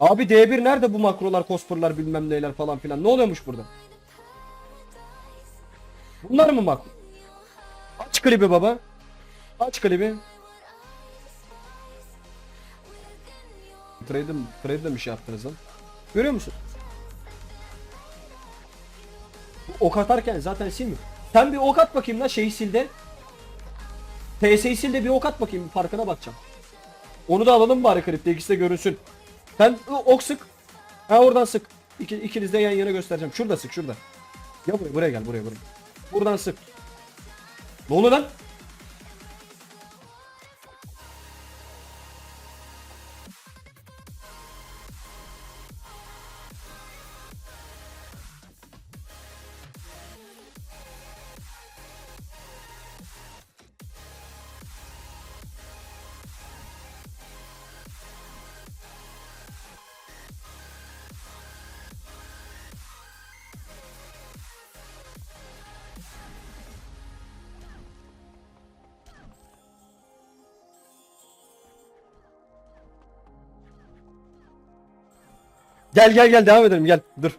Abi D1 nerede bu makrolar, cosplay'lar bilmem neler falan filan. Ne oluyormuş burada? Bunlar mı makro? Aç klibi baba. Aç klibi. Trade'e trade'e mi şey yaptınız lan? Görüyor musun? Ok atarken zaten silmiyor. Sen bir ok at bakayım lan şeyi sil de. TS'yi sil bir ok at bakayım farkına bakacağım. Onu da alalım bari klipte ikisi de görünsün. Sen ı, ok sık. Ha oradan sık. İki, ikiniz de yan yana göstereceğim. Şurada sık şurada. Ya buraya, buraya gel buraya buraya. Buradan sık. Ne oluyor lan? Gel gel gel devam edelim gel. Dur.